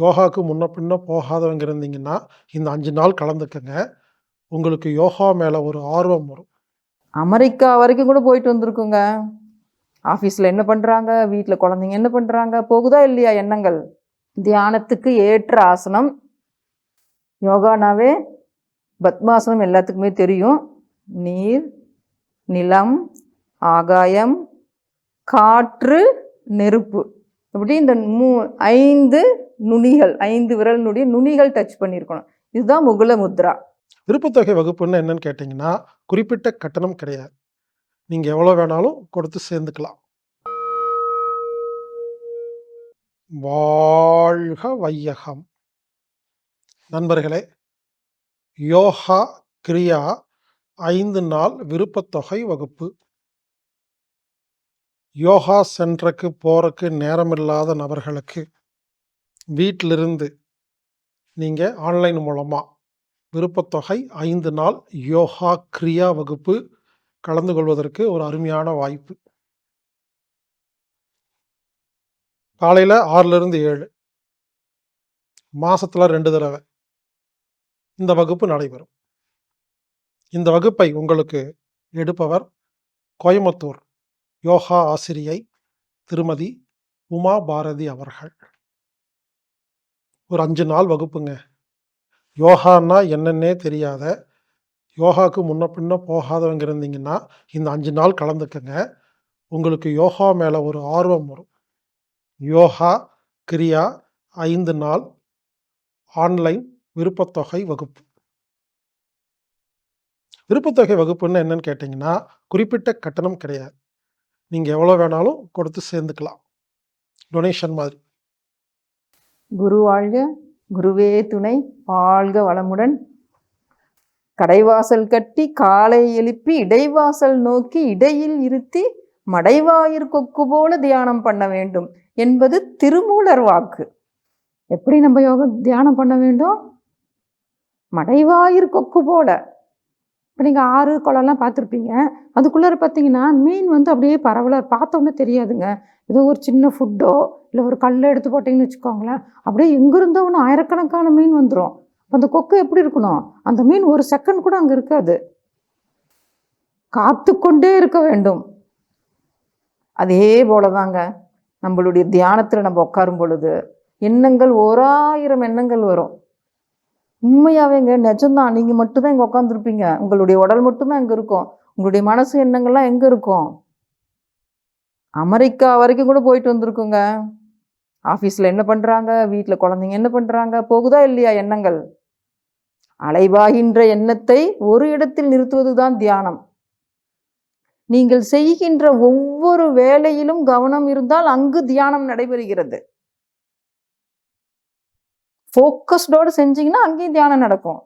யோகாவுக்கு முன்ன பின்ன போகாதவங்க இருந்தீங்கன்னா, இந்த அஞ்சு நாள் கலந்துக்கங்க. உங்களுக்கு யோகா மேலே ஒரு ஆர்வம் வரும். அமெரிக்கா வரைக்கும் கூட போயிட்டு வந்திருக்குங்க. ஆஃபீஸில் என்ன பண்ணுறாங்க வீட்டில் குழந்தைங்க என்ன பண்ணுறாங்க போகுதா இல்லையா எண்ணங்கள்? தியானத்துக்கு ஏற்ற ஆசனம். யோகானாவே பத்மாசனம் எல்லாத்துக்குமே தெரியும். நீர், நிலம், ஆகாயம், காற்று, நெருப்பு. இப்படி இந்த மூ ஐந்து நுனிகள் ஐந்து விரலினுடைய நுனிகள் டச் பண்ணியிருக்கணும். இதுதான் முகுல முத்ரா. விருப்பத்தொகை வகுப்புன்னு என்னன்னு கேட்டீங்கன்னா, குறிப்பிட்ட கட்டணம் கிடையாது. நீங்க எவ்வளோ வேணாலும் கொடுத்து சேர்ந்துக்கலாம். வாழ்க வையகம்! நண்பர்களே, யோகா கிரியா ஐந்து நாள் விருப்பத்தொகை வகுப்பு. யோகா சென்டருக்கு போறக்கு நேரமில்லாத நபர்களுக்கு, வீட்டிலிருந்து நீங்கள் ஆன்லைன் மூலமாக விருப்பத்தொகை ஐந்து நாள் யோகா கிரியா வகுப்பு கலந்து கொள்வதற்கு ஒரு அருமையான வாய்ப்பு. காலையில் 6லிருந்து 7 மாசத்துல 2 தடவ. இந்த வகுப்பு நடைபெறும். இந்த வகுப்பை உங்களுக்கு எடுப்பவர் கோயம்புத்தூர் யோகா ஆசிரியை திருமதி உமா பாரதி அவர்கள். ஒரு அஞ்சு நாள் வகுப்புங்க. யோகான்னா என்னன்னே தெரியாத, யோகாவுக்கு முன்ன பின்ன போகாதவங்க இருந்தீங்கன்னா, இந்த அஞ்சு நாள் கலந்துக்கங்க. உங்களுக்கு யோகா மேலே ஒரு ஆர்வம் வரும். யோகா கிரியா ஐந்து நாள் ஆன்லைன் விருப்பத்தொகை வகுப்பு. விருப்பத்தொகை வகுப்புன்னு என்னன்னு கேட்டிங்கன்னா குறிப்பிட்ட கட்டணம் கிடையாது. நீங்கள் எவ்வளோ வேணாலும் கொடுத்து சேர்ந்துக்கலாம். டொனேஷன் மாதிரி. குரு வாழ்க! குருவே துணை! வாழ்க வளமுடன்! கடைவாசல் கட்டி காலை எழுப்பி இடைவாசல் நோக்கி இடையில் இருத்தி மடைவாயிற் கொக்கு போல தியானம் பண்ண வேண்டும் என்பது திருமூலர் வாக்கு. எப்படி நம்ம யோக தியானம் பண்ண வேண்டும்? மடைவாயிற் கொக்கு போல. இப்போ நீங்கள் ஆறு, குளம்லாம் பார்த்துருப்பீங்க. அதுக்குள்ளார பார்த்தீங்கன்னா, மீன் வந்து அப்படியே பரவலாக பார்த்தோன்னே தெரியாதுங்க. ஏதோ ஒரு சின்ன ஃபுட்டோ, இல்லை ஒரு கல் எடுத்து போட்டிங்கன்னு வச்சுக்கோங்களேன், அப்படியே எங்கேருந்தோ ஒன்று ஆயிரக்கணக்கான மீன் வந்துடும் அந்த கொக்கு எப்படி இருக்கணும்? அந்த மீன் ஒரு செகண்ட் கூட அங்கே இருக்காது. காத்துக்கொண்டே இருக்க வேண்டும். அதே போல தாங்க, நம்மளுடைய தியானத்தில் நம்ம உட்காரும் பொழுது, எண்ணங்கள் ஓராயிரம் எண்ணங்கள் வரும். உண்மையாவேங்க நிஜம்தான். நீங்கள் மட்டும்தான் இங்கே உட்காந்துருப்பீங்க. உங்களுடைய உடல் மட்டும்தான் இங்கே இருக்கும். உங்களுடைய மனசு எண்ணங்கள்லாம் எங்கே இருக்கும்? அமெரிக்கா வரைக்கும் கூட போயிட்டு வந்திருக்குங்க. ஆஃபீஸில் என்ன பண்ணுறாங்க வீட்டில் குழந்தைங்க என்ன பண்ணுறாங்க போகுதா இல்லையா எண்ணங்கள்? அலைவாகின்ற எண்ணத்தை ஒரு இடத்தில் நிறுத்துவது தான் தியானம். நீங்கள் செய்கின்ற ஒவ்வொரு வேலையிலும் கவனம் இருந்தால் அங்கு தியானம் நடைபெறுகிறது. ஃபோக்கஸ்டோடு செஞ்சீங்கன்னா, அங்கேயும் தியானம் நடக்கும்.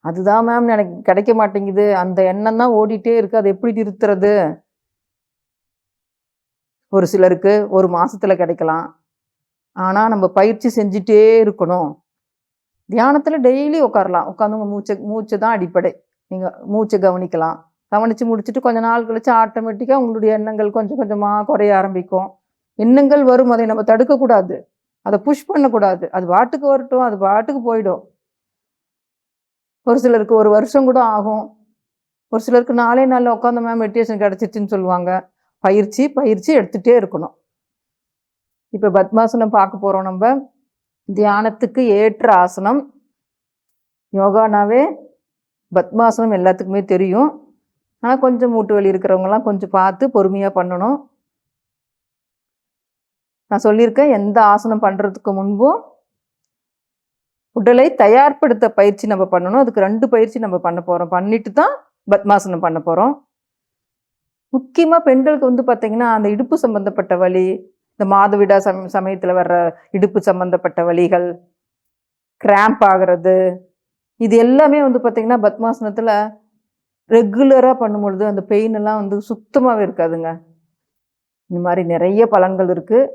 அதுதான் மேம் எனக்கு கிடைக்க மாட்டேங்குது. அந்த எண்ணம் தான் ஓடிட்டே இருக்கு. அது எப்படி நிறுத்துறது? ஒரு சிலருக்கு ஒரு மாசத்துல கிடைக்கலாம். ஆனா, நம்ம பயிற்சி செஞ்சுட்டே இருக்கணும். தியானத்துல டெய்லி உட்காரலாம். உட்காந்து உங்க மூச்சை மூச்சு தான் அடிப்படை. நீங்க மூச்சை கவனிக்கலாம். கவனிச்சு முடிச்சுட்டு கொஞ்ச நாள் கழிச்சு ஆட்டோமேட்டிக்கா உங்களுடைய எண்ணங்கள் கொஞ்சம் கொஞ்சமா குறைய ஆரம்பிக்கும். எண்ணங்கள் வரும். அதை நம்ம தடுக்கக்கூடாது. அதை புஷ் பண்ணக்கூடாது. அது பாட்டுக்கு வரட்டும். அது பாட்டுக்கு போயிடும். ஒரு சிலருக்கு ஒரு வருஷம் கூட ஆகும். ஒரு சிலருக்கு நாளே நாளில் உட்காந்த மேம் மெடிடேஷன் கிடச்சிச்சின்னு சொல்லுவாங்க. பயிற்சி, பயிற்சி எடுத்துகிட்டே இருக்கணும். இப்போ பத்மாசனம் பார்க்க போகிறோம் நம்ம தியானத்துக்கு ஏற்ற ஆசனம். யோகானாவே பத்மாசனம் எல்லாத்துக்குமே தெரியும். ஆனால் கொஞ்சம் மூட்டு வலி இருக்கிறவங்கலாம் கொஞ்சம் பார்த்து பொறுமையாக பண்ணணும். நான் சொல்லியிருக்கேன், எந்த ஆசனம் பண்ணுறதுக்கு முன்பும் உடலை தயார்படுத்த பயிற்சி நம்ம பண்ணணும். அதுக்கு ரெண்டு பயிற்சி நம்ம பண்ண போகிறோம் பண்ணிட்டு தான் பத்மாசனம் பண்ண போகிறோம் முக்கியமாக பெண்களுக்கு வந்து பார்த்திங்கன்னா அந்த இடுப்பு சம்மந்தப்பட்ட வலி, இந்த மாதவிடா சம் சமயத்தில் வர்ற இடுப்பு சம்மந்தப்பட்ட வலிகள், கிராம்ப் ஆகிறது இது எல்லாமே வந்து பார்த்திங்கன்னா பத்மாசனத்தில் ரெகுலராக பண்ணும்பொழுது அந்த பெயின் எல்லாம் வந்து சுத்தமாகவே இருக்காதுங்க. இந்த மாதிரி நிறைய பலன்கள் இருக்குது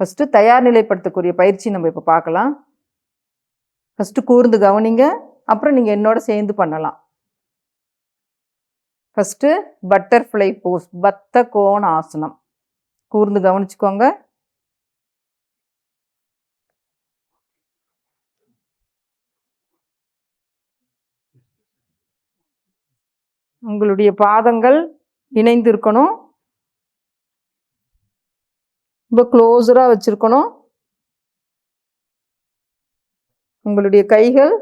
ஃபஸ்ட்டு தயார் நிலைப்படுத்தக்கூடிய பயிற்சி நம்ம இப்போ பார்க்கலாம். ஃபஸ்ட்டு கூர்ந்து கவனிங்க. அப்புறம் நீங்கள் என்னோட சேர்ந்து பண்ணலாம். ஃபஸ்ட்டு பட்டர்ஃப்ளை போஸ் பத்த கோண ஆசனம். கூர்ந்து கவனிச்சுக்கோங்க. உங்களுடைய பாதங்கள் இணைந்து இருக்கணும் ரொம்ப க்ளோஸராக வச்சுருக்கணும். உங்களுடைய கைகள்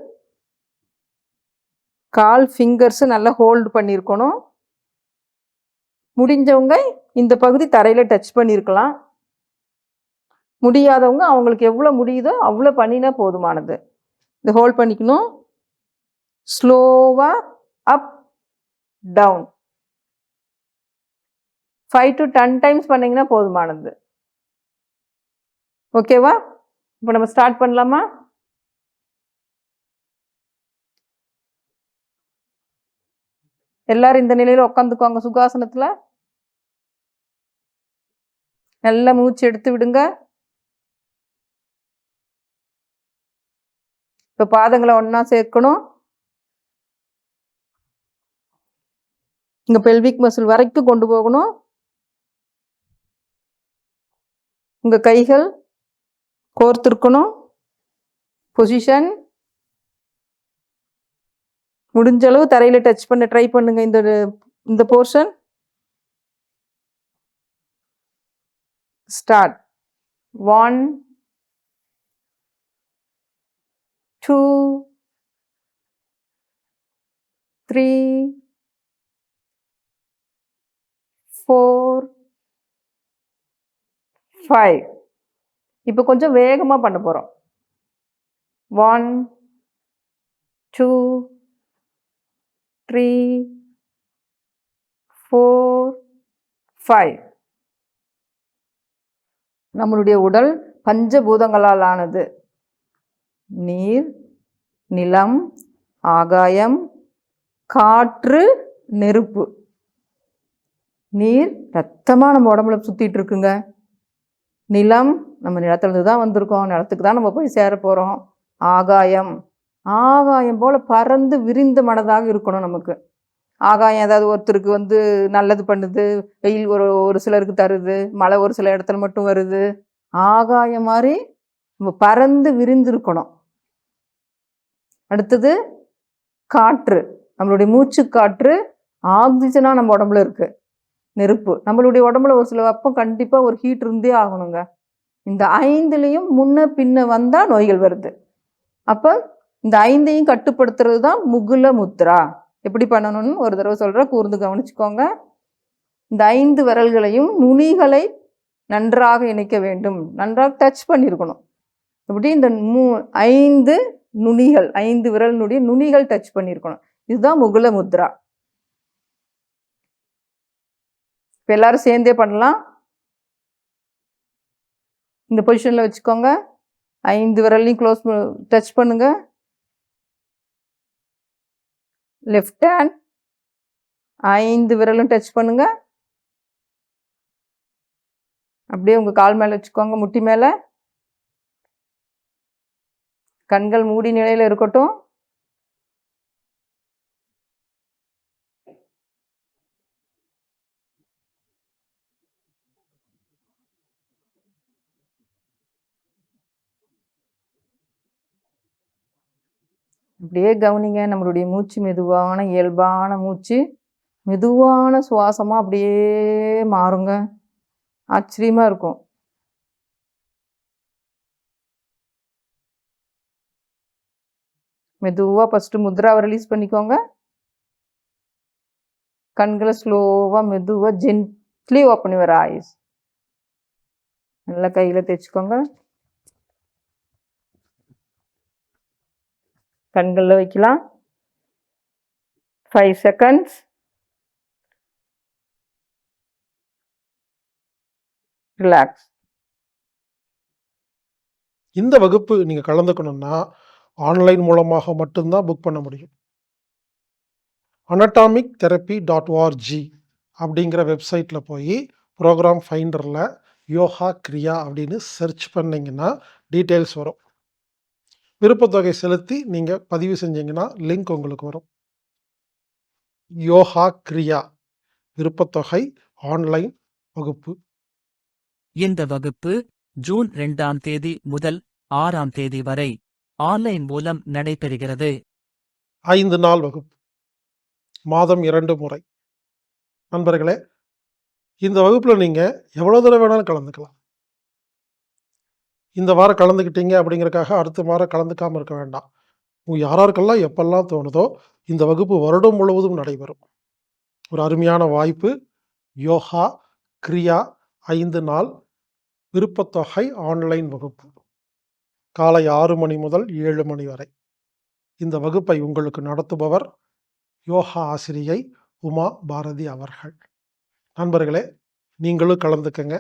கால் ஃபிங்கர்ஸு நல்லா ஹோல்டு பண்ணியிருக்கணும் முடிஞ்சவங்க இந்த பகுதி தரையில் டச் பண்ணியிருக்கலாம் முடியாதவங்க அவங்களுக்கு எவ்வளோ முடியுதோ அவ்வளோ பண்ணினா போதுமானது. இந்த ஹோல்ட் பண்ணிக்கணும். ஸ்லோவாக up down five to ten times பண்ணிங்கன்னா போதுமானது. ஓகேவா? இப்போ நம்ம ஸ்டார்ட் பண்ணலாமா? எல்லாரும் இந்த நிலையில் உட்காந்துக்குவாங்க சுகாசனத்தில். நல்லா மூச்சு எடுத்து விடுங்க. இப்போ பாதங்களை ஒன்றா சேர்க்கணும். இங்கே பெல்விக் மசில் வரைக்கும் கொண்டு போகணும். உங்கள் கைகள் கோர்த்துருக்கணும் பொசிஷன் முடிஞ்ச அளவு தரையில டச் பண்ண ட்ரை பண்ணுங்க இந்த இந்த portion start one two three four five இப்போ கொஞ்சம் வேகமாக பண்ண போகிறோம் one two three four five நம்மளுடைய உடல் பஞ்சபூதங்களால் ஆனது. நீர் நிலம் ஆகாயம் காற்று நெருப்பு. நீர் ரத்தமாக நம்ம உடம்புல சுற்றிட்டு இருக்குங்க. நிலம் நம்ம நிலத்துலேருந்து தான் வந்திருக்கோம். நிலத்துக்கு தான் நம்ம போய் சேர போகிறோம் ஆகாயம். ஆகாயம் போல் பறந்து விரிந்த மனதாக இருக்கணும் நமக்கு. ஆகாயம் ஏதாவது ஒருத்தருக்கு வந்து நல்லது பண்ணுது. வெயில் ஒரு ஒரு சிலருக்கு தருது. மழை ஒரு சில இடத்துல மட்டும் வருது. ஆகாயம் மாதிரி நம்ம பறந்து விரிந்திருக்கணும் அடுத்தது காற்று. நம்மளுடைய மூச்சு காற்று ஆக்சிஜனாக நம்ம உடம்புல இருக்குது நெருப்பு. நம்மளுடைய உடம்புல ஒரு சில வெப்பம் கண்டிப்பாக ஒரு ஹீட் இருந்தே ஆகணுங்க. இந்த ஐந்துலேயும் முன்ன பின்ன வந்தால் நோய்கள் வருது. அப்போ இந்த ஐந்தையும் கட்டுப்படுத்துறது தான் முகுல முத்ரா. எப்படி பண்ணணும்னு ஒரு தடவை சொல்கிற கூர்ந்து கவனிச்சுக்கோங்க. இந்த ஐந்து விரல்களையும் நுனிகளை நன்றாக இணைக்க வேண்டும். நன்றாக டச் பண்ணியிருக்கணும் இப்படி இந்த மூ ஐந்து நுனிகள் ஐந்து விரலினுடைய நுனிகள் டச் பண்ணியிருக்கணும் இதுதான் முகுல முத்ரா. இப்போ எல்லோரும் சேர்ந்தே பண்ணலாம். இந்த பொசிஷனில் வச்சுக்கோங்க. ஐந்து விரலையும் க்ளோஸ் டச் பண்ணுங்க. லெஃப்ட் ஹேண்ட் ஐந்து விரலும் டச் பண்ணுங்க. அப்படியே உங்கள் கால் மேலே வச்சுக்கோங்க முட்டி மேலே. கண்கள் மூடி நிலையில் இருக்கட்டும். அப்படியே கவனிங்க. நம்மளுடைய மூச்சு மெதுவான இயல்பான மூச்சு மெதுவான சுவாசமாக அப்படியே மாறுங்க. ஆச்சரியமாக இருக்கும். மெதுவாக ஃபஸ்ட்டு முத்ராவை ரிலீஸ் பண்ணிக்கோங்க. கண்களை ஸ்லோவாக மெதுவாக ஜென்ட்லி ஓப்பன் யுவர் ஆயிஸ் நல்லா கையில் தைச்சிக்கோங்க கண்களில் வைக்கலாம். ஃபைவ் செகண்ட்ஸ் ரிலாக்ஸ் இந்த வகுப்பு நீங்கள் கலந்துக்கணும்னா ஆன்லைன் மூலமாக மட்டும்தான் புக் பண்ண முடியும். அனட்டாமிக் தெரப்பி டாட் ஓஆர்ஜி அப்படிங்கிற வெப்சைட்டில் போய் ப்ரோக்ராம் ஃபைண்டரில் யோகா கிரியா அப்படின்னு சர்ச் பண்ணிங்கன்னா டீட்டெயில்ஸ் வரும். விருப்பத்தொகை செலுத்தி நீங்கள் பதிவு செஞ்சீங்கன்னா லிங்க் உங்களுக்கு வரும். யோகா கிரியா விருப்பத்தொகை ஆன்லைன் வகுப்பு. இந்த வகுப்பு ஜூன் இரண்டாம் தேதி முதல் ஆறாம் தேதி வரை ஆன்லைன் மூலம் நடைபெறுகிறது. ஐந்து நாள் வகுப்பு. மாதம் இரண்டு முறை. நண்பர்களே இந்த வகுப்பில் நீங்கள் எவ்வளோ தடவை வேணாலும் கலந்துக்கலாம். இந்த வாரம் கலந்துக்கிட்டீங்க அப்படிங்கிறக்காக அடுத்த வாரம் கலந்துக்காமல் இருக்க வேண்டாம். உங்கள் யாராருக்கெல்லாம் எப்பெல்லாம் தோணுதோ இந்த வகுப்பு வருடம் முழுவதும் நடைபெறும். ஒரு அருமையான வாய்ப்பு. யோகா கிரியா ஐந்து நாள் விருப்பத்தொகை ஆன்லைன் வகுப்பு. காலை ஆறு மணி முதல் ஏழு மணி வரை. இந்த வகுப்பை உங்களுக்கு நடத்துபவர் யோகா ஆசிரியை உமா பாரதி அவர்கள். நண்பர்களே நீங்களும் கலந்துக்கங்க.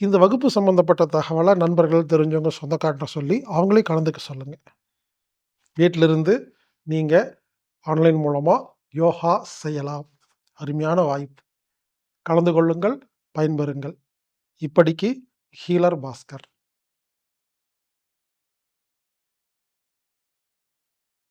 இந்த வகுப்பு சம்பந்தப்பட்ட தகவலை நண்பர்கள் தெரிஞ்சவங்க சொந்தக்கார்ட்ட சொல்லி அவங்களே கலந்துக்க சொல்லுங்கள் வீட்டிலிருந்து நீங்கள் ஆன்லைன் மூலமாக யோகா செய்யலாம். அருமையான வாய்ப்பு. கலந்து கொள்ளுங்கள் பயன்பெறுங்கள். இப்படிக்கு ஹீலர் பாஸ்கர்.